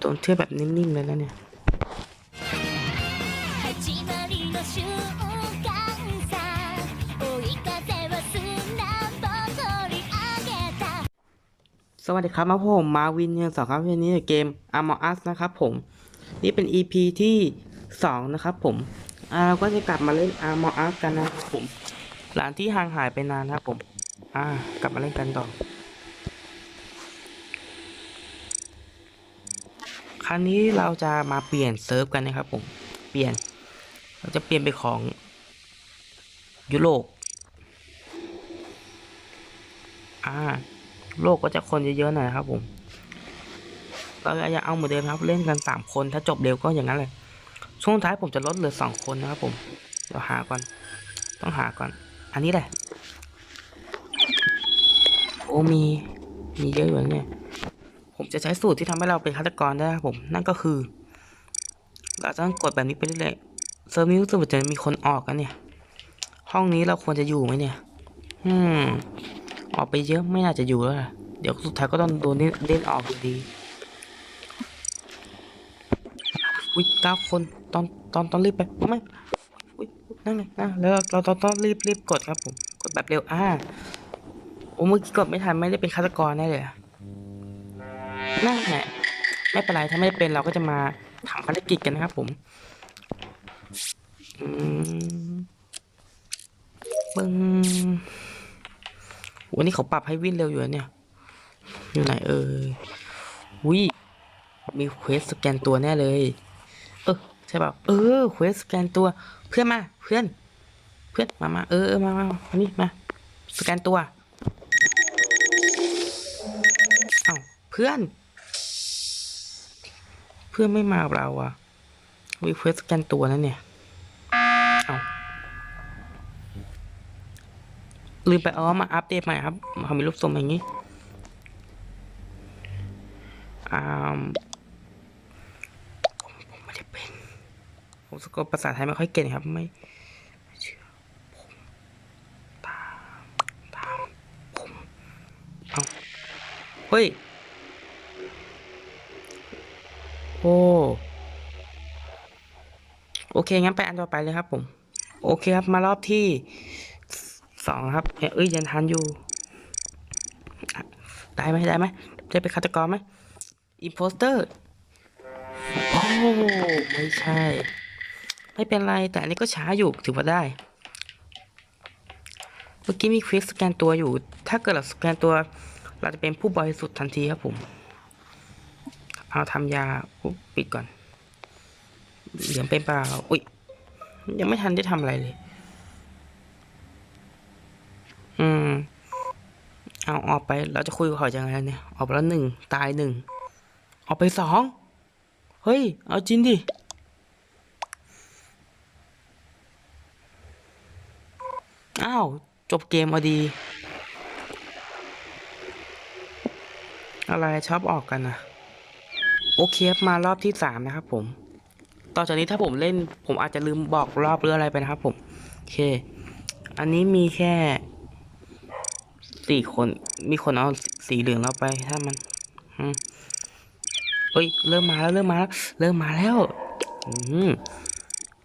โดนเชือแบบนิ่มๆเลยนะเนี่ยสวัสดีครับมาผมมาวินยังสองครับวันนี้เกม Among Us นะครับผม นี่เป็น EP ที่ 2 นะครับผมเราก็จะกลับมาเล่น Among Us กันนะครับผม หลังที่ห่างหายไปนานครับผม อ่ากลับมาเล่นกันต่อ รั้งนี้เราจะมาเปลี่ยนเซิร์ฟกันนะครับผมเปลี่ยน เราจะเปลี่ยนไปของยุโรปอ่าโลกก็จะคนเยอะๆหน่อยครับผมเราจะเอาเหมือนเดิมครับเล่นกันสามคนถ้าจบเร็วก็อย่างนั้นเลย ช่วงท้ายผมจะลดเหลือสองคนนะครับผมเดี๋ยวหาก่อน ต้องหาก่อน อันนี้แหละโอ้มีมีเยอะอยู่เนี่ย ผมจะใช้สูตรที่ทำให้เราเป็นฆาตกรได้ครับผมนั่นก็คือ เราต้องกดแบบนี้ไปเรื่อยๆเซิร์ฟนี้รู้สึกว่าจะมีคนออกกันเนี่ย ห้องนี้เราควรจะอยู่ไหมเนี่ย อืม ออกไปเยอะไม่น่าจะอยู่แล้วเดี๋ยวสุดท้ายก็ต้องโดนเล่นเล่นออกอยู่ดีอุ้ยเก้าคนตอนตอนตอนรีบไปไม่อุ้ยนั่นไงอะแล้วเราเราต้องรีบรีบกดครับผม กดแบบเร็วอ่าโอ้เมื่อกี้กดไม่ทันไม่ได้เป็นฆาตกรแน่เลยอะ นั่นแหละไม่เป็นไรถ้าไม่เป็นเราก็จะมาทำภารกิจกันนะครับผมอืมปึ้งวันนี้เขาปรับให้วิ่งเร็วอยู่เนี่ย อยู่ไหนเอ่ยวิมีเควสสแกนตัวแน่เลย เออใช่เปล่าเออเควสสแกนตัว เพื่อนมา เพื่อน เพื่อนมามาเออเออมามามานี่มา สแกนตัว เอ้าเพื่อน เพื่อนไม่มาเราอะมีเควสแกนตัวนั่นเนี่ย เอาลืมไปอ๋อมาอัปเดตใหม่ครับเขามีรูปทรงอย่างนี้อ่าผมผมไม่ได้เป็น ผมสะกดภาษาไทยไม่ค่อยเก่งครับไม่เฮ้ย โอ้โอเคงั้นไปอันต่อไปเลยครับ ผม โอเคครับ มารอบที่สองครับเอ้ยยังทันอยู่ได้ไหมได้ไหมจะเป็นฆาตกรไหมอิมโพสเตอร์โอ้ไม่ใช่ ไม่เป็นไรแต่อันนี้ก็ช้าอยู่ถือว่าได้ เมื่อกี้มีควิสสแกนตัวอยู่ ถ้าเกิดเราสแกนตัว เราจะเป็นผู้บริสุทธิ์ทันทีครับผม เอาทำยาปุ๊บปิดก่อน เหลืองเป็นเปล่าอุ้ยยังไม่ทันได้ทำอะไรเลย อืม เอาออกไป เราจะคุยกับเขายังไงเนี่ย ออกไปแล้วหนึ่ง ตายหนึ่ง ออกไปสอง เฮ้ย เอาจริงดิ อ้าว จบเกมเอาดี อะไรชอบออกกันนะ โอเคครับมารอบที่สามนะครับผม ต่อจากนี้ถ้าผมเล่น ผมอาจจะลืมบอกรอบหรืออะไรไปนะครับ ผมโอเค อันนี้มีแค่สี่คน มีคนเอาสีเหลืองเราไปถ้ามันเฮ้ยเริ่มมาแล้วเริ่มมาแล้วเริ่มมาแล้วอื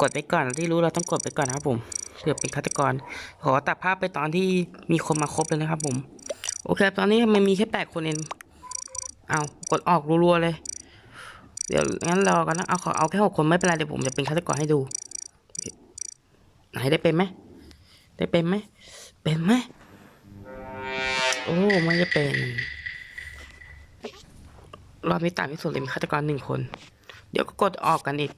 กดไปก่อนที่รู้เราต้องกดไปก่อนนะครับ ผมเพื่อเป็นฆาตกร ขอตัดภาพไปตอนที่มีคนมาครบเลยนะครับ ผม โอเค ตอนนี้มันมีแค่แปดคนเองเอากดออกรัวๆเลย เดี๋ยวงั้นรอกันนะเอาขอเอาแค่หกคนไม่เป็นไรเดี๋ยวผมจะเป็นฆาตกรให้ดูไหนได้เป็นไหมได้เป็นไหมเป็นไหมโอ้ไม่ได้เป็นรอบนี้ต่างที่สุดเลยมีฆาตกรหนึ่งคน เดี๋ยวก็กดออกกันอีก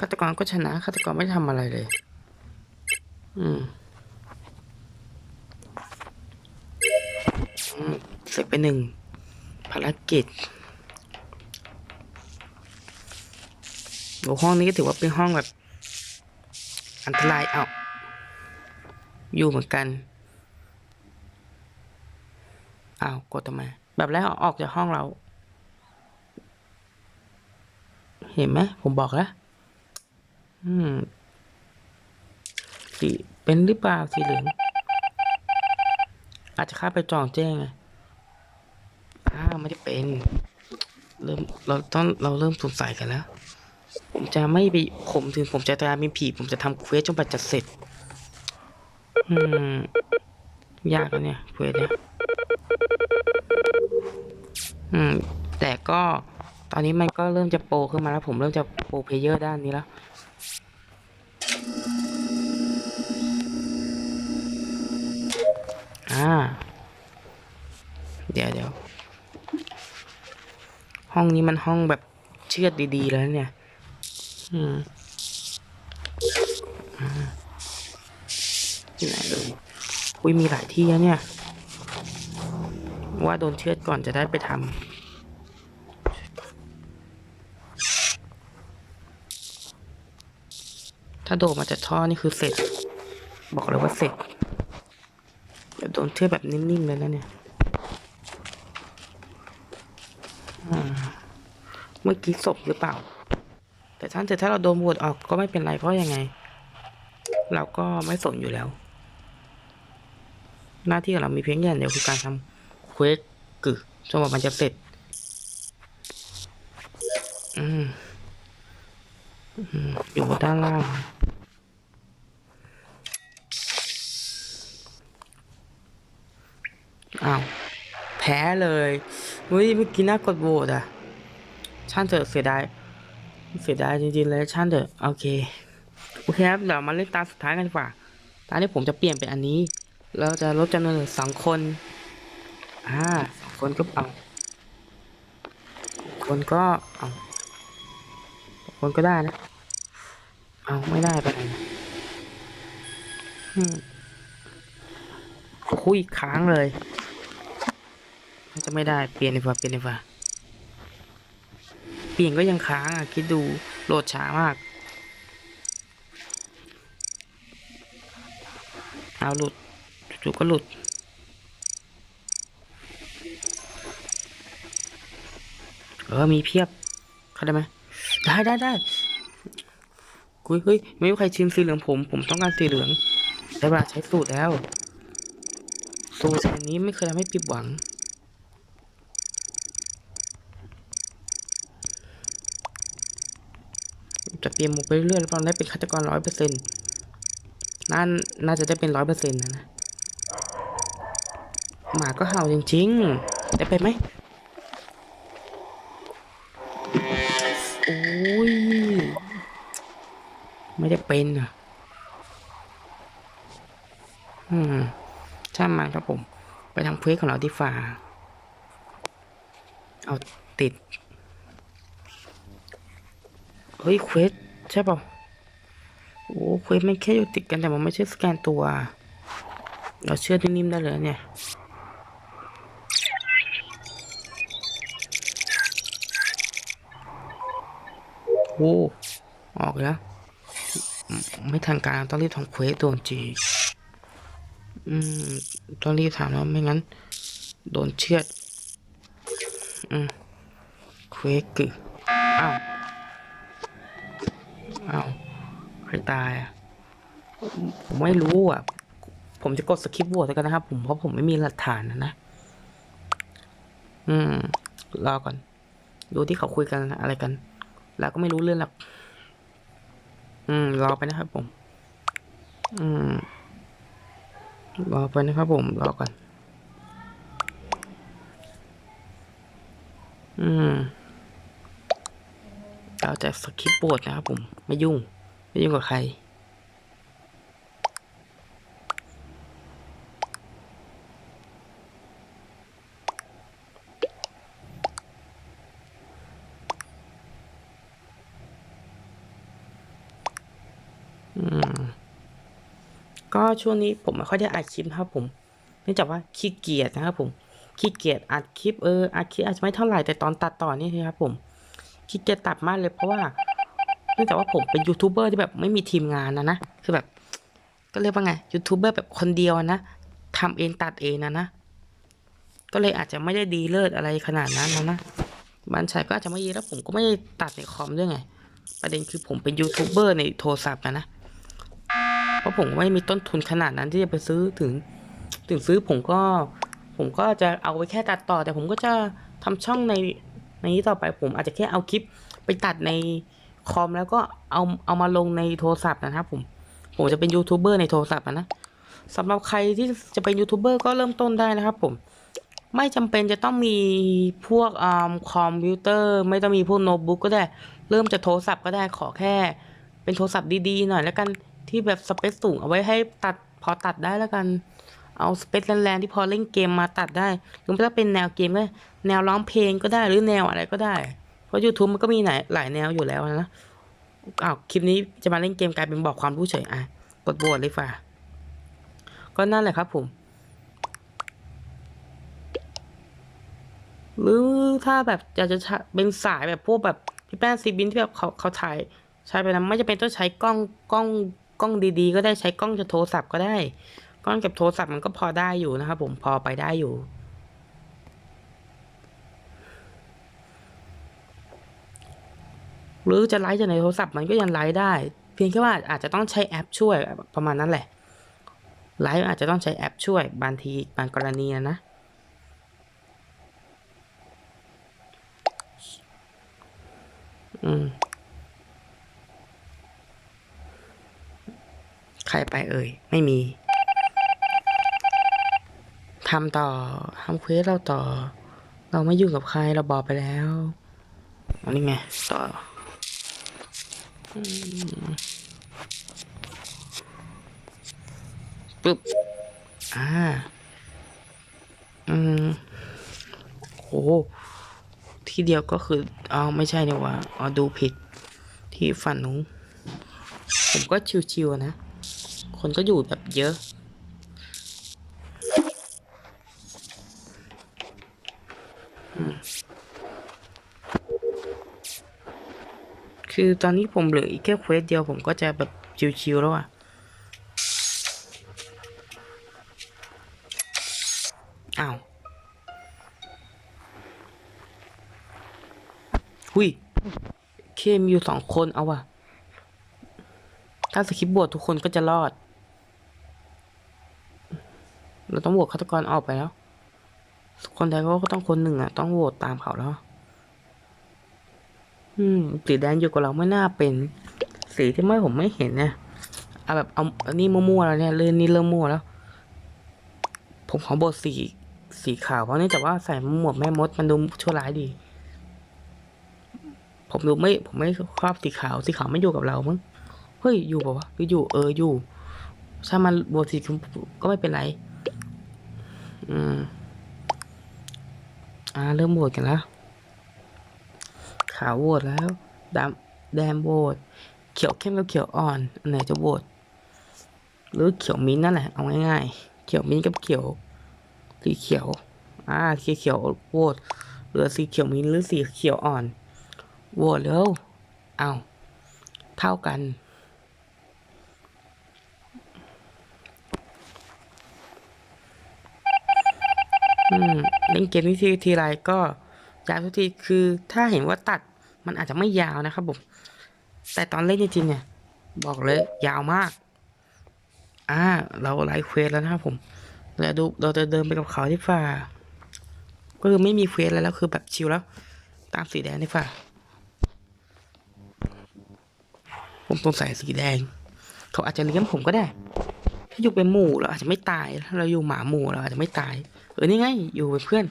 ฆาตกรก็ชนะฆาตกรไม่ทำอะไรเลย อืมเสร็จไปหนึ่งภารกิจ โอ้ห้องนี้ก็ถือว่าเป็นห้องแบบ อันตรายเอาอยู่เหมือนกันเอากดทำไมแบบแรกเอออกจากห้องเรา เห็นไหมผมบอกแล้วอืมสีเป็นหรือเปล่าสีเหลืองอาจจะข้าไปจองแจ้งไงอ้าไม่ได้เป็น เริ่มเราต้องเราเริ่มสงสัยกันแล้ว ผมจะไม่ไปผมถึงผมจะตายเป็นผี ผมจะทำเควสจนกว่าจะเสร็จ อืม ยากแล้วเนี่ยเควสเนี่ย อืม แต่ก็ตอนนี้มันก็เริ่มจะโปรขึ้นมาแล้ว ผมเริ่มจะโปรเพลเยอร์ด้านนี้แล้วอ่า เดี๋ยวเดี๋ยวห้องนี้มันห้องแบบเชือดดี ๆ แล้วเนี่ย อืมอ่าที่ไหนเลยอุ้ยมีหลายที่แล้วเนี่ย ว่าโดนเชือดก่อนจะได้ไปทำถ้าโดดมาจากท่อนี่คือเสร็จ บอกเลยว่าเสร็จเดี๋ยวโดนเชือดแบบนิ่มๆเลยนะเนี่ยอ่าเมื่อกี้ศพหรือเปล่า แต่ท่านถ้าเราโดนบวดออกก็ไม่เป็นไรเพราะยังไง เราก็ไม่สนอยู่แล้ว หน้าที่ของเรามีเพียงอย่างเดียวคือการทำเควสกึจนกว่ามันจะเสร็จ อืมอืมอยู่ด้านล่างอ้าว แพ้เลยเฮ้ยเมื่อกี้น่ากดโหวตอะช่างเถอะเสียดาย เสียดายจริงๆเลยช่างเถอะโอเคโอเคครับเดี๋ยวมาเล่นตาสุดท้ายกันดีกว่าตานี้ผมจะเปลี่ยนเป็นอันนี้ เราจะลดจำนวนเหลือสองคนอ่าสองคนก็เอาคนก็เอาคนก็ได้นะ เอาไม่ได้ไปไหนคุยค้างเลย จะไม่ได้เปลี่ยนดีกว่าเปลี่ยนดีกว่า เปลี่ยนก็ยังค้างอะ คิดดูโหลดช้ามาก เอาหลุดจู่ๆก็หลุด เออ มีเพียบ เข้าได้ไหม ได้ได้ได้กุยเฮ้ย ไม่มีใครชิมสีเหลืองผม ผมต้องการสีเหลืองได้ปะใช้สูตรแล้ว สูตรอันนี้ไม่เคยทำให้ผิดหวัง จะเปลี่ยนหมกไปเรื่อยๆแล้วตอนได้เป็นฆาตกรร้อยเปอร์เซ็นต์น่าน่าจะได้เป็นร้อยเปอร์เซ็นต์นะนะหมาก็เห่าจริงๆ ได้ไปไหมโอ้ย ไม่ได้เป็นอะอืมช่างมันครับผม ไปทำเควสของเราที่ฝ่า เอาติด เฮ้ยเควส ใช่เปล่าโอ้เควสมันแค่อยู่ติดกันแต่มันไม่ใช่สแกนตัว เราเชื่อนิ่มๆได้เลยเนี่ยโอ้ออกแล้ว ไม่ทันการต้องรีบทำเควสโดนจีอืมต้องรีบถามแล้วไม่งั้น โดนเชือดอืมเควสคือ อ้าวใครตายอะ ผมไม่รู้อะ ผมจะกดสคริปต์โหวตแล้วกันนะครับผมเพราะผมไม่มีหลักฐานนะนะ อืม รอก่อน ดูที่เขาคุยกันอะไรกัน เราก็ไม่รู้เรื่องหรอกอืม รอไปนะครับผม อืม รอไปนะครับผม รอก่อน อืม เราจะสคริปต์บทนะครับผม ไม่ยุ่ง ไม่ยุ่งกับใครอืมก็ช่วงนี้ผมไม่ค่อยได้อัดคลิปนะครับผม เนื่องจากว่าขี้เกียจนะครับผม ขี้เกียจอัดคลิปเอออัดคลิปอาจจะไม่เท่าไหร่แต่ตอนตัดต่อนี่ครับผม ขี้เกียจตัดมากเลยเพราะว่าเนื่องจากว่าผมเป็นยูทูบเบอร์ที่แบบไม่มีทีมงานนะนะคือแบบ ก็เรียกว่าไงยูทูบเบอร์แบบคนเดียวนะทำเองตัดเองนะนะก็เลยอาจจะไม่ได้ดีเลิศอะไรขนาดนั้นนะนะบันชัยก็อาจจะไม่ดีแล้วผมก็ไม่ได้ตัดในคอมด้วยไง ประเด็นคือผมเป็นยูทูบเบอร์ในโทรศัพท์นะนะเพราะผมไม่มีต้นทุนขนาดนั้นที่จะไปซื้อถึง ถึงซื้อผมก็ ผมก็จะเอาไว้แค่ตัดต่อ แต่ผมก็จะทำช่องใน ในนี้ต่อไปผมอาจจะแค่เอาคลิปไปตัดในคอมแล้วก็เอาเอามาลงในโทรศัพท์นะครับผม ผมจะเป็นยูทูบเบอร์ในโทรศัพท์นะสำหรับใครที่จะเป็นยูทูบเบอร์ก็เริ่มต้นได้นะครับผม ไม่จำเป็นจะต้องมีพวกอคอมพิวเตอร์ ไม่ต้องมีพวกโน้ตบุ๊กก็ได้ เริ่มจากโทรศัพท์ก็ได้ขอแค่ เป็นโทรศัพท์ดีๆหน่อยแล้วกันที่แบบสเปคสูงเอาไว้ให้ตัดพอตัดได้แล้วกัน เอาสเปคแรงๆที่พอเล่นเกมมาตัดได้ หรือไม่ต้องเป็นแนวเกมก็ได้แนวร้องเพลงก็ได้หรือแนวอะไรก็ได้ เพราะ YouTube มันก็มีหลายหลายแนวอยู่แล้วนะอ้าวคลิปนี้จะมาเล่นเกมกลายเป็นบอกความรู้เฉยอะกดบวชเลยฝ่าก็นั่นแหละครับผม หรือถ้าแบบอยากจะเป็นสายแบบพวกแบบพี่แป้งซีบินที่แบบเขาเขาถ่ายใช้ไปนะไม่จะเป็นต้องใช้กล้องกล้องกล้องดีๆ ก็ได้ใช้กล้องจากโทรศัพท์ก็ได้ กล้องเก็บโทรศัพท์มันก็พอได้อยู่นะครับผมพอไปได้อยู่ หรือจะไลฟ์จากในโทรศัพท์มันก็ยังไลฟ์ได้ เพียงแค่ว่าอาจจะต้องใช้แอปช่วยประมาณนั้นแหละไลฟ์อาจจะต้องใช้แอปช่วยบางทีบางกรณีนะอืมใครไปเอ่ย ไม่มี ทำต่อทำเควสเราต่อ เราไม่ยุ่งกับใครเราบอกไปแล้วอันนี้ไงต่อปึ๊บอ่าอืมโอ้ที่เดียวก็คืออ๋อไม่ใช่เนี่ยว่าอ๋อดูผิดที่ฝันหนูผมก็ชิวๆนะ คนก็อยู่แบบเยอะ คือตอนนี้ผมเหลืออีกแค่เควสเดียวผมก็จะแบบชิวๆแล้วอะอ้าวหุยเคมีอยู่สองคนเอาว่ะ ถ้าสคริปบวชทุกคนก็จะรอด เราต้องโหวตฆาตกรออกไปแล้ว คนใดก็ต้องคนหนึ่งอะ ต้องโหวตตามเขาแล้ว อืมสีแดงอยู่กับเราไม่น่าเป็น สีที่ไม่ผมไม่เห็นนะเอาแบบเอาอันนี้มั่วๆแล้วเนี่ยเรื่องนี้เริ่มมั่วแล้ว ผมขอโบทสีสีขาวเพราะเนื่องจากว่าใส่หมวกแม่มดมันดูชั่วร้ายดี ผมดูไม่ผมไม่ชอบสีขาวสีขาวไม่อยู่กับเรามั้งเฮ้ยอยู่เปล่าวะหรืออยู่เอออยู่ถ้ามันบวชสีก็ไม่เป็นไร อืม อ่า เริ่มโหวตกันแล้วาวโหวตแล้วดำแดงโหวตเขียวเข้มกับเขียวอ่อน อันไหนจะโหวตหรือเขียวมิ้นนั่นแหละ เอาง่ายๆ เขียวมิ้นกับเขียวสีเขียว อ่าสีเขียวโหวตเหลือสีเขียวมิ้นหรือสีเขียวอ่อนโหวตแล้วเอาเท่ากัน อืมเล่นเกมนี้ทีทีไรก็ยาวทุกทีคือถ้าเห็นว่าตัด มันอาจจะไม่ยาวนะครับผมแต่ตอนเล่นจริงๆเนี่ย บอกเลยยาวมาก อ่า เราไลฟ์เควสแล้วนะครับผมเราดูเราจะเดินไปกับเขาที่ฝ่าก็คือไม่มีเควสแล้วแล้วคือแบบชิลแล้ว ตามสีแดงที่ฝ่าผมสงสัยสีแดง เขาอาจจะเลี้ยงผมก็ได้ ถ้าอยู่เป็นหมู่เราอาจจะไม่ตายถ้าเราอยู่หมาหมู่เราอาจจะไม่ตายเออนี่ไง อยู่เป็นเพื่อน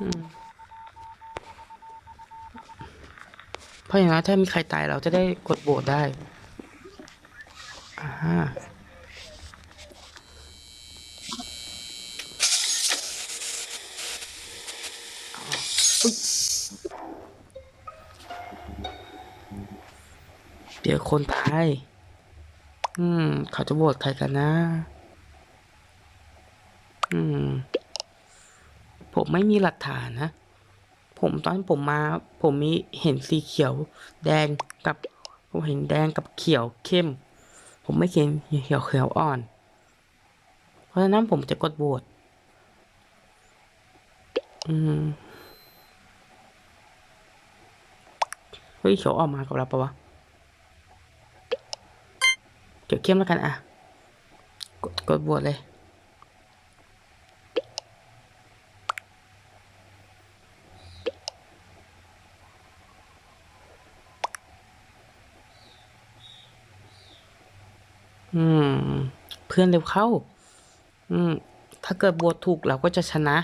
อืมเพ ราะอย่างนั้นถ้ามีใครตายเราจะได้กดโหวตได้อ่าเดี๋ยวคนตาย อืม เขาจะโหวตใครกันนะ อืม ผมไม่มีหลักฐานนะ ผมตอนผมมา ผมมีเห็นสีเขียว แดงกับ ผมเห็นแดงกับเขียวเข้ม ผมไม่เห็นเขียวเขียวอ่อน เพราะฉะนั้นผมจะกดโหวตอืมเฮ้ยเขียวออกมากับเราปะวะเขียวเข้มแล้วกันอะ กดกดโหวตเลย อืม เพื่อนเร็วเข้า อืม ถ้าเกิดบวชถูกเราก็จะชนะ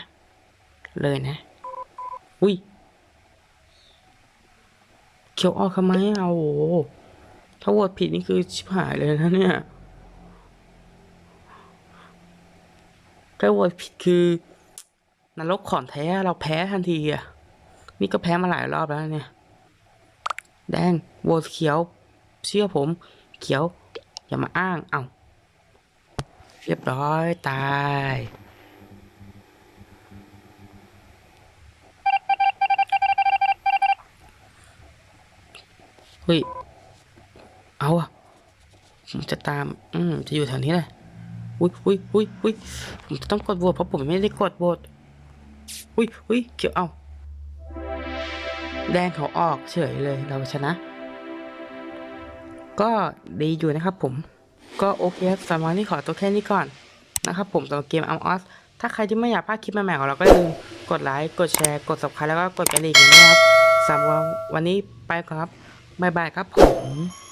เลยนะ อุ้ย เขียวออกทำไมเอาโอ้โหถ้าโหวตผิดนี่คือชิบหายเลยนะเนี่ยถ้าโหวตผิดคือนรกขอนแท้เราแพ้ทันทีอะ นี่ก็แพ้มาหลายรอบแล้วเนี่ย แดงโหวตเขียว เชื่อผม เขียว อย่ามาอ้าง เอ้า เรียบร้อยตายเฮ้ย เอาอะผมจะตาม อืม จะอยู่แถวนี้แหละอุ้ยอุ้ยอุ้ยอุ้ยผมจะต้องกดโหวตเพราะผมไม่ได้กดโหวตอุ้ยอุ้ยเขียวเอา แดงเขาออกเฉยเลยเราชนะ ก็ดีอยู่นะครับผม ก็โอเคครับสำหรับวันนี้ขอตัวแค่นี้ก่อนนะครับผมสำหรับเกมอัมออสถ้าใครที่ไม่อยากพลาดคลิปใหม่ๆของเราก็อย่าลืมกดไลค์กดแชร์กด subscribe แล้วก็กดกระดิ่งนะครับสำหรับวันนี้ไปครับบ๊ายบายครับผม